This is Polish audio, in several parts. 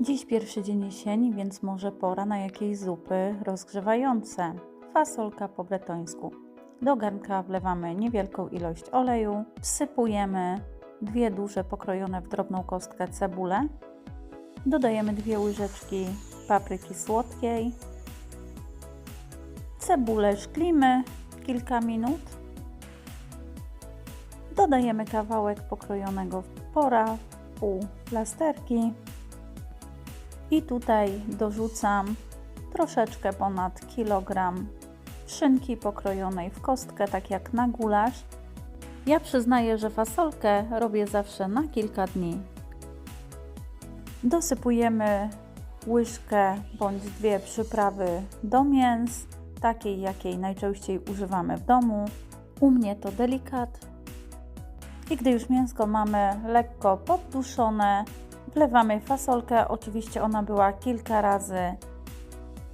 Dziś pierwszy dzień jesieni, więc może pora na jakieś zupy rozgrzewające. Fasolka po bretońsku. Do garnka wlewamy niewielką ilość oleju, wsypujemy dwie duże pokrojone w drobną kostkę cebule, dodajemy dwie łyżeczki papryki słodkiej, cebulę szklimy kilka minut, dodajemy kawałek pokrojonego pora, pół plasterki, i tutaj dorzucam troszeczkę ponad kilogram szynki pokrojonej w kostkę, tak jak na gulasz. Ja przyznaję, że fasolkę robię zawsze na kilka dni. Dosypujemy łyżkę bądź dwie przyprawy do mięs, takiej jakiej najczęściej używamy w domu. U mnie to delikat. I gdy już mięsko mamy lekko podduszone, Wlewamy fasolkę, oczywiście ona była kilka razy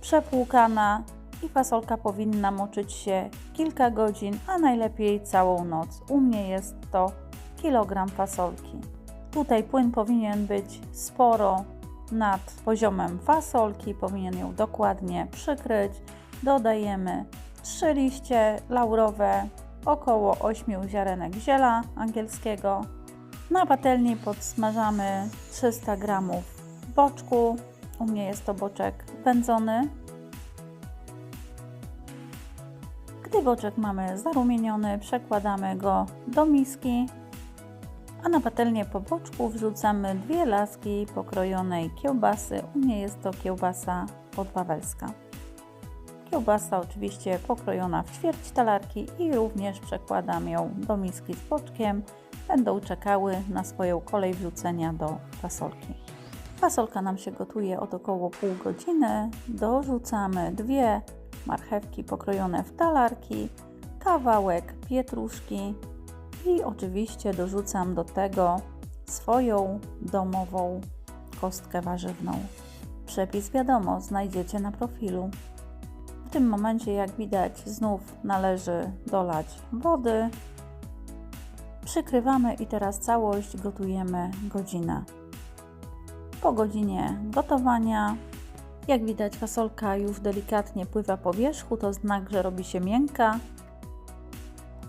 przepłukana i fasolka powinna moczyć się kilka godzin, a najlepiej całą noc. U mnie jest to kilogram fasolki. Tutaj płyn powinien być sporo nad poziomem fasolki, powinien ją dokładnie przykryć. Dodajemy 3 liście laurowe, około 8 ziarenek ziela angielskiego, na patelni podsmażamy 300 g boczku. U mnie jest to boczek wędzony. Gdy boczek mamy zarumieniony, przekładamy go do miski, a na patelnię po boczku wrzucamy dwie laski pokrojonej kiełbasy. U mnie jest to kiełbasa podwawelska. Kiełbasa oczywiście pokrojona w ćwierć talarki i również przekładam ją do miski z boczkiem będą czekały na swoją kolej wrzucenia do fasolki. Fasolka nam się gotuje od około pół godziny. Dorzucamy dwie marchewki pokrojone w talarki, kawałek pietruszki i oczywiście dorzucam do tego swoją domową kostkę warzywną. Przepis wiadomo, znajdziecie na profilu. W tym momencie, jak widać, znów należy dolać wody, Przykrywamy i teraz całość gotujemy godzinę. Po godzinie gotowania, jak widać, fasolka już delikatnie pływa po wierzchu, to znak, że robi się miękka.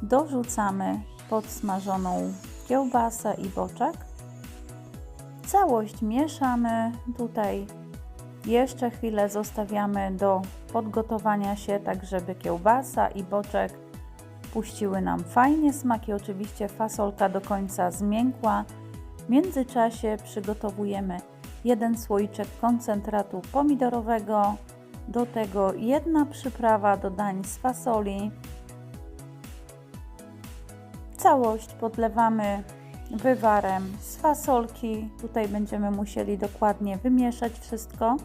Dorzucamy podsmażoną kiełbasę i boczek. Całość mieszamy. Tutaj jeszcze chwilę zostawiamy do podgotowania się, tak żeby kiełbasa i boczek puściły nam fajnie smaki. Oczywiście fasolka do końca zmiękła. W międzyczasie przygotowujemy jeden słoiczek koncentratu pomidorowego, do tego jedna przyprawa do dań z fasoli. Całość podlewamy wywarem z fasolki. Tutaj będziemy musieli dokładnie wymieszać wszystko.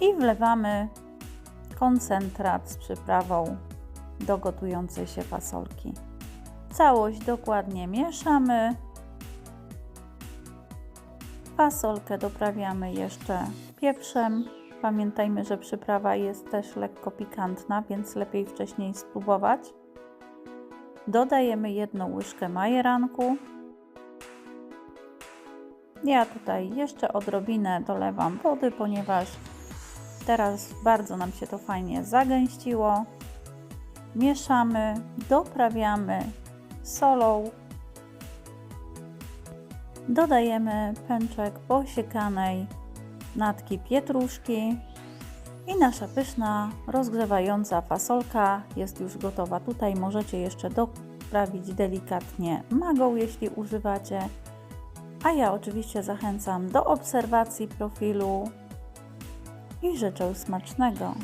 I wlewamy koncentrat z przyprawą do gotującej się fasolki. Całość dokładnie mieszamy. Fasolkę doprawiamy jeszcze pieprzem. Pamiętajmy, że przyprawa jest też lekko pikantna, więc lepiej wcześniej spróbować. Dodajemy jedną łyżkę majeranku. Ja tutaj jeszcze odrobinę dolewam wody, ponieważ Teraz bardzo nam się to fajnie zagęściło. Mieszamy, doprawiamy solą. Dodajemy pęczek posiekanej natki pietruszki i nasza pyszna, rozgrzewająca fasolka jest już gotowa. Tutaj możecie jeszcze doprawić delikatnie magą, jeśli używacie. A ja oczywiście zachęcam do obserwacji profilu i życzę smacznego.